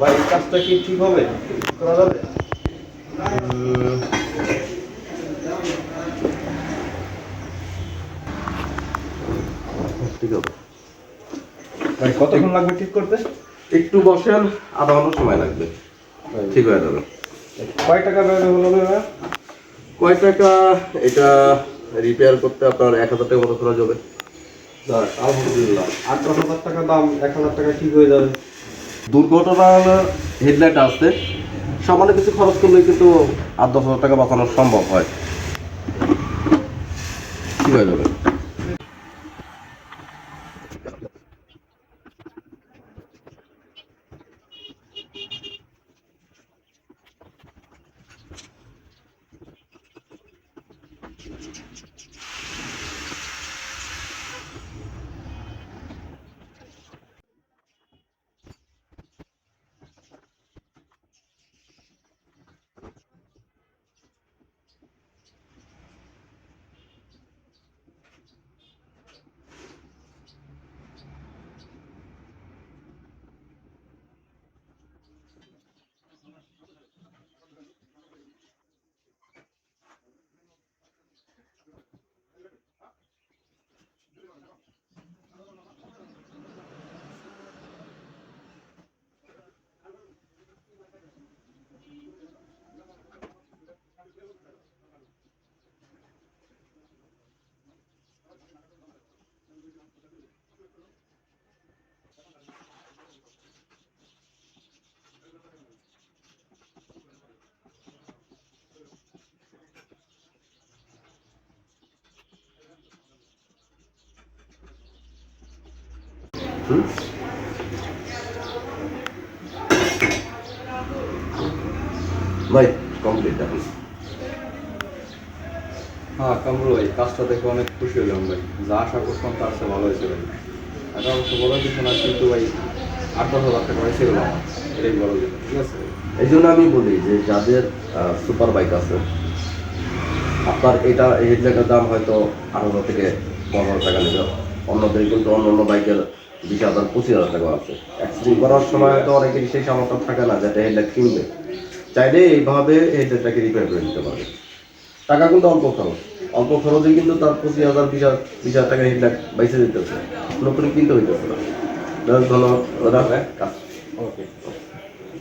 ভাই এই কাজটা কি ঠিক হবে? করা যাবে? ঠিক আছে ভাই কতক্ষণ লাগবে ঠিক করতে? একটু বসেন আধা ঘণ্টা সময় লাগবে। ঠিক হয়ে যাবে। কয় টাকা ব্যয় হলো কয় টাকা? এটা রিপেয়ার করতে আপনার এক হাজার টাকা মতো খরচ হবে। আলহামদুলিল্লাহ। আট হাজার টাকা দাম? এক হাজার টাকা ঠিক হয়ে যাবে। দুর্ঘটনা হেডলাইট আসতে সামান্য কিছু খরচ করলে কিন্তু আট, দশ হাজার টাকা বাঁচানো সম্ভব হয়। ঠিক হয়ে যাবে? ভাই কমপ্লিট এখন হ্যাঁ কামরুল ভাই কাজটা দেখে অনেক খুশি হলাম ভাই। যা আশা করতাম তার চেয়ে ভালো হয়েছে ভাই। এটা অবশ্য বড় কিছু না কিন্তু ভাই আট দশ হাজার টাকা হয়েছে গেল আমার এটাই বড় কিছু ঠিক আছে? এই জন্য আমি বলি যে যাদের সুপার বাইক আছে আপনার এটা এই হেডলাইটের দাম হয়তো হাজার থেকে পনেরো টাকা নেবে। অন্যদের কিন্তু অন্য অন্য বাইকের বিশ হাজার পঁচিশ হাজার টাকা আছে। অ্যাক্সিডেন্ট করার সময় তো অনেকেরই সেই সামর্থ্য থাকে না যেটা হেডলাইট কিনবে। চাইলে এইভাবে হেডলাইটটাকে রিপেয়ার করে নিতে পারবে। টাকা কিন্তু অল্প খরচ। অল্প খরচে কিন্তু তার পঁচিশ হাজার, বিশ হাজার বিশ হাজার টাকা হেডলাইট বাইসে দিতেছে নতুন কিনতে হইতেছে না। ধন্যবাদ কাজ। ওকে